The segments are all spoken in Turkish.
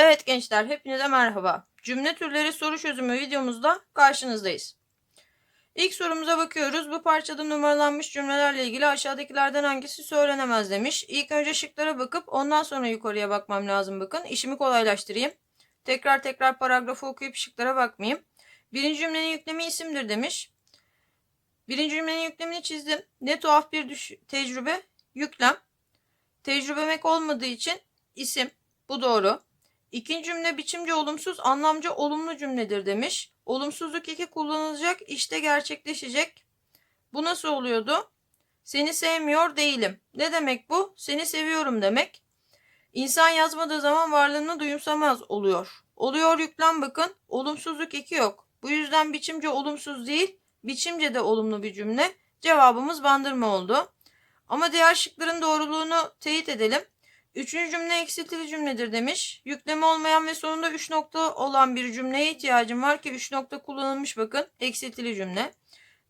Evet gençler hepinize merhaba. Cümle türleri soru çözümü videomuzda karşınızdayız. İlk sorumuza bakıyoruz. Bu parçada numaralanmış cümlelerle ilgili aşağıdakilerden hangisi söylenemez demiş. İlk önce şıklara bakıp ondan sonra yukarıya bakmam lazım bakın. İşimi kolaylaştırayım. Tekrar tekrar paragrafı okuyup şıklara bakmayayım. Birinci cümlenin yüklemi isimdir demiş. Birinci cümlenin yüklemini çizdim. Ne tuhaf bir düş tecrübe. Yüklem. Tecrübemek olmadığı için isim. Bu doğru. İkinci cümle biçimce olumsuz, anlamca olumlu cümledir demiş. Olumsuzluk iki kullanılacak, işte gerçekleşecek. Bu nasıl oluyordu? Seni sevmiyor değilim. Ne demek bu? Seni seviyorum demek. İnsan yazmadığı zaman varlığını duyumsamaz oluyor. Oluyor yüklem bakın. Olumsuzluk iki yok. Bu yüzden biçimce olumsuz değil, biçimce de olumlu bir cümle. Cevabımız bandırma oldu. Ama diğer şıkların doğruluğunu teyit edelim. Üçüncü cümle eksiltili cümledir demiş. Yükleme olmayan ve sonunda üç nokta olan bir cümleye ihtiyacım var ki üç nokta kullanılmış bakın. Eksiltili cümle.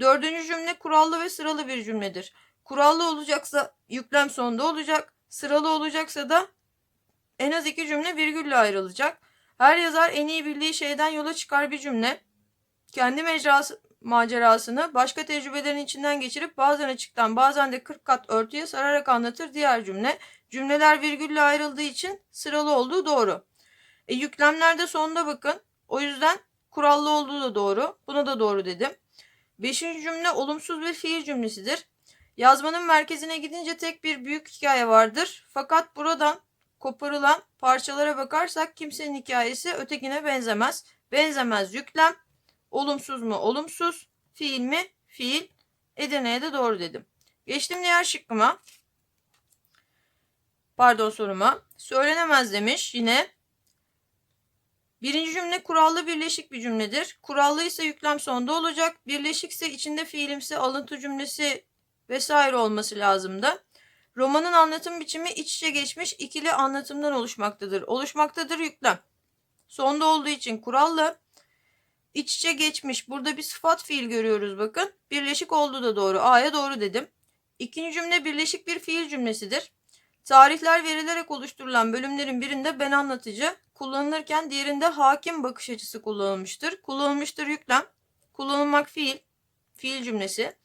Dördüncü cümle kurallı ve sıralı bir cümledir. Kurallı olacaksa yüklem sonunda olacak. Sıralı olacaksa da en az iki cümle virgülle ayrılacak. Her yazar en iyi bildiği şeyden yola çıkar bir cümle. Kendi mecrası, macerasını başka tecrübelerin içinden geçirip bazen açıktan bazen de 40 kat örtüye sararak anlatır diğer cümle. Cümleler virgülle ayrıldığı için sıralı olduğu doğru. E, yüklemlerde sonunda bakın. O yüzden kurallı olduğu da doğru. Buna da doğru dedim. Beşinci cümle olumsuz bir fiil cümlesidir. Yazmanın merkezine gidince tek bir büyük hikaye vardır. Fakat buradan koparılan parçalara bakarsak kimsenin hikayesi ötekine benzemez. Benzemez yüklem. Olumsuz mu? Olumsuz. Fiil mi? Fiil. Edirne'ye de doğru dedim. Geçtim diğer şıkkıma. Pardon soruma. Söylenemez demiş yine. Birinci cümle kurallı birleşik bir cümledir. Kurallı ise yüklem sonda olacak. Birleşikse içinde fiilimsi, alıntı cümlesi vesaire olması lazımdı. Romanın anlatım biçimi iç içe geçmiş ikili anlatımdan oluşmaktadır. Oluşmaktadır yüklem. Sonda olduğu için kurallı. İç içe geçmiş. Burada bir sıfat fiil görüyoruz bakın. Birleşik oldu da doğru. A'ya doğru dedim. İkinci cümle birleşik bir fiil cümlesidir. Tarihler verilerek oluşturulan bölümlerin birinde ben anlatıcı kullanılırken diğerinde hakim bakış açısı kullanılmıştır. Kullanılmıştır yüklem. Kullanılmak fiil. Fiil cümlesi.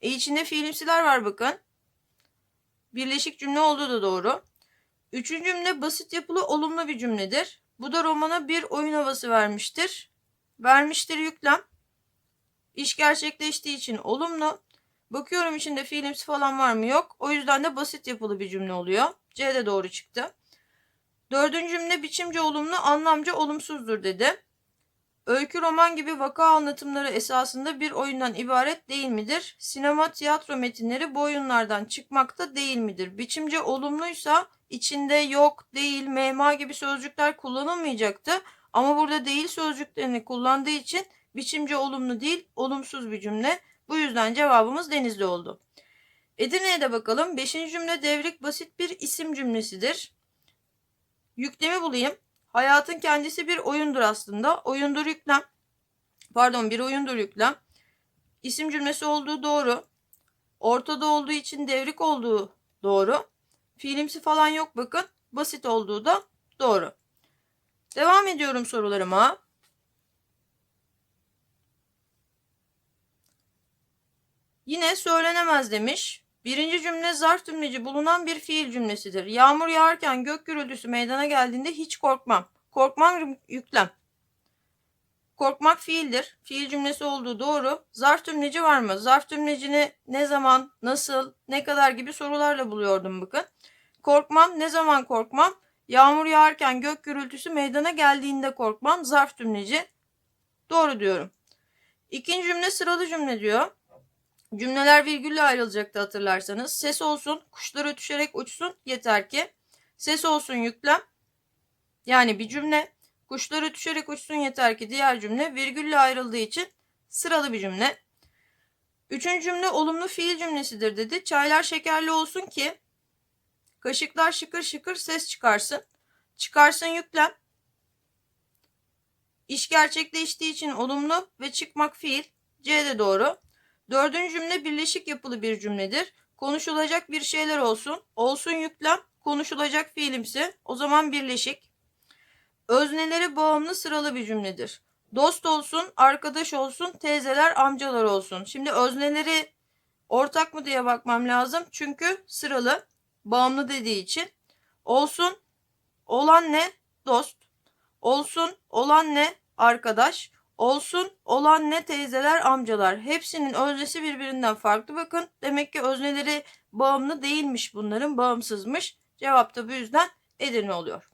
E içinde fiilimsiler var bakın. Birleşik cümle olduğu da doğru. Üçüncü cümle basit yapılı olumlu bir cümledir. Bu da romana bir oyun havası vermiştir. Vermiştir yüklem. İş gerçekleştiği için olumlu. Bakıyorum içinde fiilimsi falan var mı yok. O yüzden de basit yapılı bir cümle oluyor. C de doğru çıktı. Dördüncü cümle biçimce olumlu, anlamca olumsuzdur dedi. Öykü roman gibi vaka anlatımları esasında bir oyundan ibaret değil midir? Sinema, tiyatro metinleri bu oyunlardan çıkmakta değil midir? Biçimce olumluysa içinde yok, değil, mema gibi sözcükler kullanılmayacaktı. Ama burada değil sözcüklerini kullandığı için biçimce olumlu değil, olumsuz bir cümle. Bu yüzden cevabımız denizli oldu. Edirne'ye de bakalım. Beşinci cümle devrik basit bir isim cümlesidir. Yüklemi bulayım. Hayatın kendisi bir oyundur aslında. Oyundur yüklem. Pardon bir oyundur yüklem. İsim cümlesi olduğu doğru. Ortada olduğu için devrik olduğu doğru. Fiilimsi falan yok bakın. Basit olduğu da doğru. Devam ediyorum sorularıma. Yine söylenemez demiş. Birinci cümle zarf cümleci bulunan bir fiil cümlesidir. Yağmur yağarken gök gürültüsü meydana geldiğinde hiç korkmam. Korkmam yüklem. Korkmak fiildir. Fiil cümlesi olduğu doğru. Zarf cümleci var mı? Zarf cümlecini ne zaman, nasıl, ne kadar gibi sorularla buluyordum bakın. Korkmam, ne zaman korkmam? Yağmur yağarken gök gürültüsü meydana geldiğinde korkmam. Zarf cümleci. Doğru diyorum. İkinci cümle sıralı cümle diyor. Cümleler virgülle ayrılacaktı hatırlarsanız. Ses olsun, kuşlar ötüşerek uçsun yeter ki. Ses olsun yüklem. Yani bir cümle. Kuşlar ötüşerek uçsun yeter ki diğer cümle virgülle ayrıldığı için sıralı bir cümle. Üçüncü cümle olumlu fiil cümlesidir dedi. Çaylar şekerli olsun ki kaşıklar şıkır şıkır ses çıkarsın. Çıkarsın yüklem. İş gerçekleştiği için olumlu ve çıkmak fiil. C de doğru. Dördüncü cümle birleşik yapılı bir cümledir. Konuşulacak bir şeyler olsun. Olsun yüklem. Konuşulacak fiilimsi. O zaman birleşik. özneleri bağımlı sıralı bir cümledir. Dost olsun, arkadaş olsun, teyzeler, amcalar olsun. Şimdi özneleri ortak mı diye bakmam lazım. Çünkü sıralı, bağımlı dediği için. Olsun, olan ne? Dost. Olsun, olan ne? Arkadaş. Olsun, olan ne? Teyzeler, amcalar. Hepsinin öznesi birbirinden farklı bakın. Demek ki özneleri bağımlı değilmiş bunların, bağımsızmış. Cevap da bu yüzden Edirne oluyor.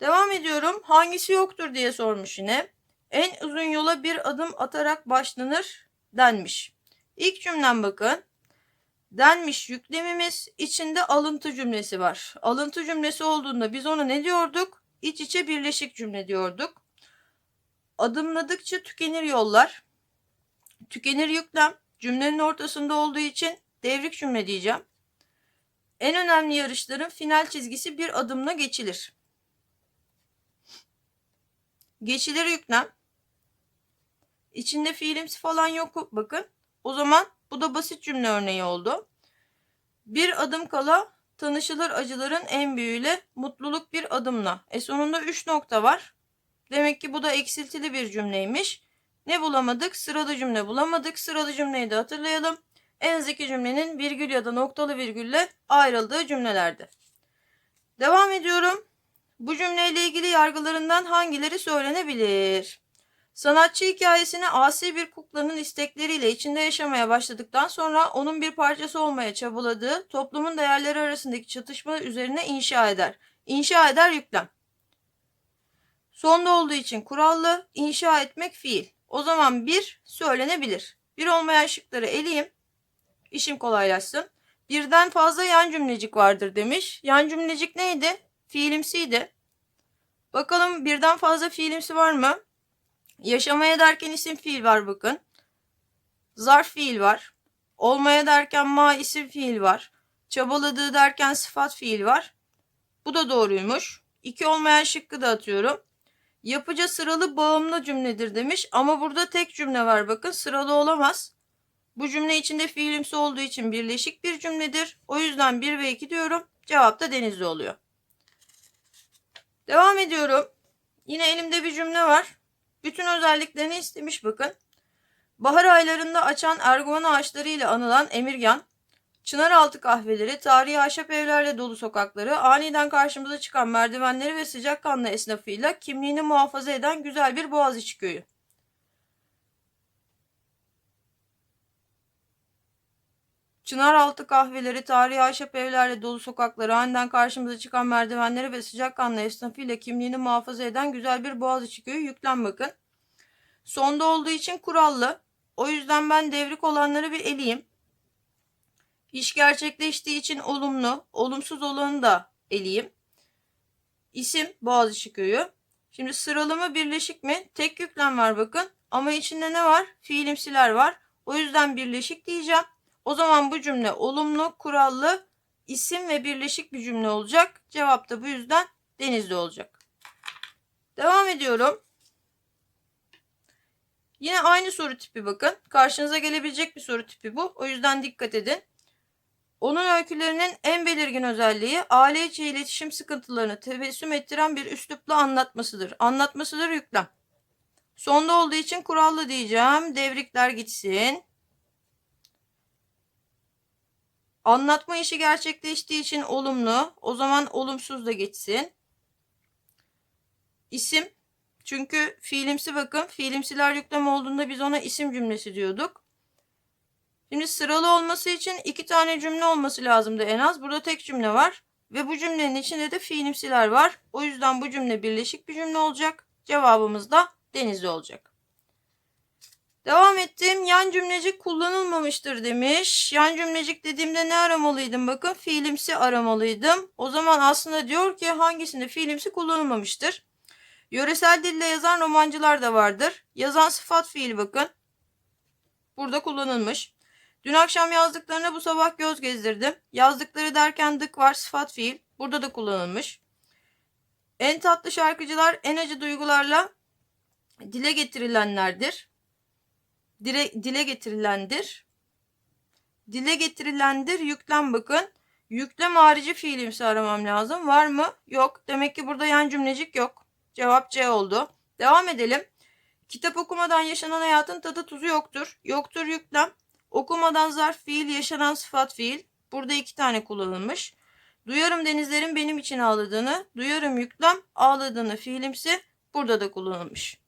Devam ediyorum. Hangisi yoktur diye sormuş yine. En uzun yola bir adım atarak başlanır denmiş. İlk cümlem bakın. Denmiş yüklemimiz içinde alıntı cümlesi var. Alıntı cümlesi olduğunda biz ona ne diyorduk? İç içe birleşik cümle diyorduk. Adımladıkça tükenir yollar. Tükenir yüklem cümlenin ortasında olduğu için devrik cümle diyeceğim. En önemli yarışların final çizgisi bir adımla geçilir. Geçilir yüklem. İçinde fiilimsi falan yok bakın. O zaman bu da basit cümle örneği oldu. Bir adım kala tanışılır acıların en büyüğüyle mutluluk bir adımla. E sonunda 3 nokta var. Demek ki bu da eksiltili bir cümleymiş. Ne bulamadık? Sıralı cümle bulamadık. Sıralı cümleyi de hatırlayalım. En az iki cümlenin virgül ya da noktalı virgülle ayrıldığı cümlelerdi. Devam ediyorum. Bu cümleyle ilgili yargılarından hangileri söylenebilir? Sanatçı hikayesini asi bir kuklanın istekleriyle içinde yaşamaya başladıktan sonra onun bir parçası olmaya çabaladığı toplumun değerleri arasındaki çatışma üzerine inşa eder. İnşa eder yüklem. Sonda olduğu için kurallı, inşa etmek fiil. O zaman bir söylenebilir. Bir olmayan şıkları eleyeyim. İşim kolaylaşsın. Birden fazla yan cümlecik vardır demiş. Yan cümlecik neydi? Fiilimsiydi. Bakalım birden fazla fiilimsi var mı? Yaşamaya derken isim fiil var bakın. Zarf fiil var. Olmaya derken ma isim fiil var. Çabaladığı derken sıfat fiil var. Bu da doğruymuş. İki olmayan şıkkı da atıyorum. Yapıca sıralı bağımlı cümledir demiş ama burada tek cümle var bakın sıralı olamaz. Bu cümle içinde fiilimsi olduğu için birleşik bir cümledir. O yüzden 1 ve 2 diyorum. Cevap da denizli oluyor. Devam ediyorum. Yine elimde bir cümle var. Bütün özelliklerini istemiş bakın. Bahar aylarında açan erguvan ağaçlarıyla anılan Emirgan, Çınaraltı kahveleri, tarihi ahşap evlerle dolu sokakları, aniden karşımıza çıkan merdivenleri ve sıcakkanlı esnafıyla kimliğini muhafaza eden güzel bir Boğaziçi köyü. Çınaraltı kahveleri, tarihi ahşap evlerle dolu sokakları, aniden karşımıza çıkan merdivenleri ve sıcakkanlı esnafıyla kimliğini muhafaza eden güzel bir Boğaziçi köyü yüklem bakın. Sonda olduğu için kurallı. O yüzden ben devrik olanları bir eleyeyim. İş gerçekleştiği için olumlu, olumsuz olanı da eleyeyim. İsim Boğaziçi Köyü. Şimdi sıralama birleşik mi? Tek yüklem var bakın. Ama içinde ne var? Fiilimsiler var. O yüzden birleşik diyeceğim. O zaman bu cümle olumlu, kurallı, isim ve birleşik bir cümle olacak. Cevap da bu yüzden denizli olacak. Devam ediyorum. Yine aynı soru tipi bakın. Karşınıza gelebilecek bir soru tipi bu. O yüzden dikkat edin. Onun öykülerinin en belirgin özelliği aile içi iletişim sıkıntılarını tebessüm ettiren bir üslupla anlatmasıdır. Anlatmasıdır yüklem. Sonda olduğu için kurallı diyeceğim. Devrikler gitsin. Anlatma işi gerçekleştiği için olumlu. O zaman olumsuz da geçsin. İsim. Çünkü fiilimsi bakın. Fiilimsiler yüklem olduğunda biz ona isim cümlesi diyorduk. Şimdi sıralı olması için iki tane cümle olması lazımdı en az. Burada tek cümle var. Ve bu cümlenin içinde de fiilimsiler var. O yüzden bu cümle birleşik bir cümle olacak. Cevabımız da denizli olacak. Devam ettim. Yan cümlecik kullanılmamıştır demiş. Yan cümlecik dediğimde ne aramalıydım? Bakın fiilimsi aramalıydım. O zaman aslında diyor ki hangisinde fiilimsi kullanılmamıştır? Yöresel dille yazan romancılar da vardır. Yazan sıfat fiil bakın. Burada kullanılmış. Dün akşam yazdıklarına bu sabah göz gezdirdim. Yazdıkları derken dık var sıfat fiil. Burada da kullanılmış. En tatlı şarkıcılar en acı duygularla dile getirilenlerdir. Dile, dile getirilendir. Dile getirilendir yüklem bakın. Yüklem harici fiilimsi aramam lazım. Var mı? Yok. Demek ki burada yan cümlecik yok. Cevap C oldu. Devam edelim. Kitap okumadan yaşanan hayatın tadı tuzu yoktur. Yoktur yüklem. Okumadan zarf fiil, yaşanan sıfat fiil. Burada iki tane kullanılmış. Duyarım denizlerin benim için ağladığını. Duyarım yüklem, ağladığını fiilimsi burada da kullanılmış.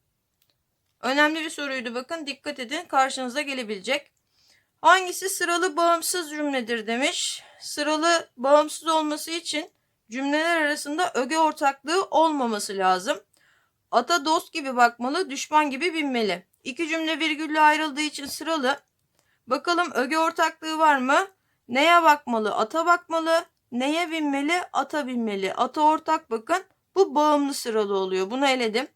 Önemli bir soruydu bakın dikkat edin karşınıza gelebilecek. Hangisi sıralı bağımsız cümledir demiş. Sıralı bağımsız olması için cümleler arasında öge ortaklığı olmaması lazım. Ata dost gibi bakmalı, düşman gibi binmeli. İki cümle virgülle ayrıldığı için sıralı. Bakalım öge ortaklığı var mı? Neye bakmalı? Ata bakmalı. Neye binmeli? Ata binmeli. Ata ortak bakın. Bu bağımlı sıralı oluyor. Bunu eledim.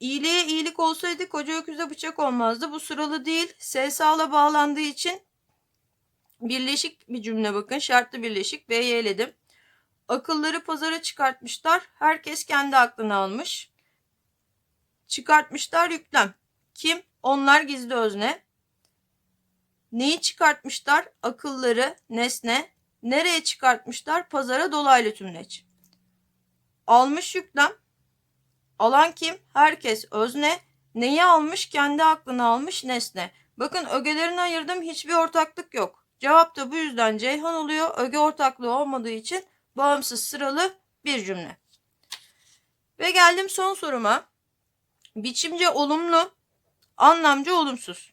İyiliğe iyilik olsaydı koca öküze bıçak olmazdı. Bu sıralı değil. SSA'la bağlandığı için birleşik bir cümle bakın. Şartlı birleşik. B'yi eledim. Akılları pazara çıkartmışlar. Herkes kendi aklını almış. Çıkartmışlar yüklem. Kim? Onlar gizli özne. Neyi çıkartmışlar? Akılları, nesne. Nereye çıkartmışlar? Pazara dolaylı tümleç. Almış yüklem. Alan kim? Herkes özne. Neyi almış? Kendi aklını almış nesne. Bakın ögelerini ayırdım. Hiçbir ortaklık yok. Cevap da bu yüzden Ceyhan oluyor. Öge ortaklığı olmadığı için bağımsız sıralı bir cümle. Ve geldim son soruma. Biçimce olumlu, anlamca olumsuz.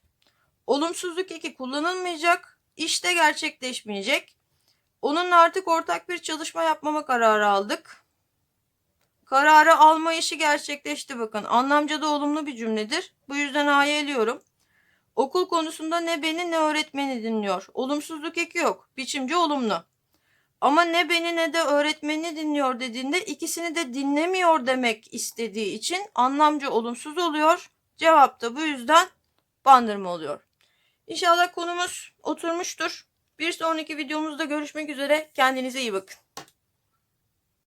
Olumsuzluk eki kullanılmayacak, işte gerçekleşmeyecek. Onunla artık ortak bir çalışma yapmama kararı aldık. Kararı alma işi gerçekleşti bakın. Anlamca da olumlu bir cümledir. Bu yüzden A'yı eliyorum. Okul konusunda ne beni ne öğretmeni dinliyor. Olumsuzluk eki yok. Biçimci olumlu. Ama ne beni ne de öğretmeni dinliyor dediğinde ikisini de dinlemiyor demek istediği için anlamca olumsuz oluyor. Cevap da bu yüzden bandırma oluyor. İnşallah konumuz oturmuştur. Bir sonraki videomuzda görüşmek üzere. Kendinize iyi bakın.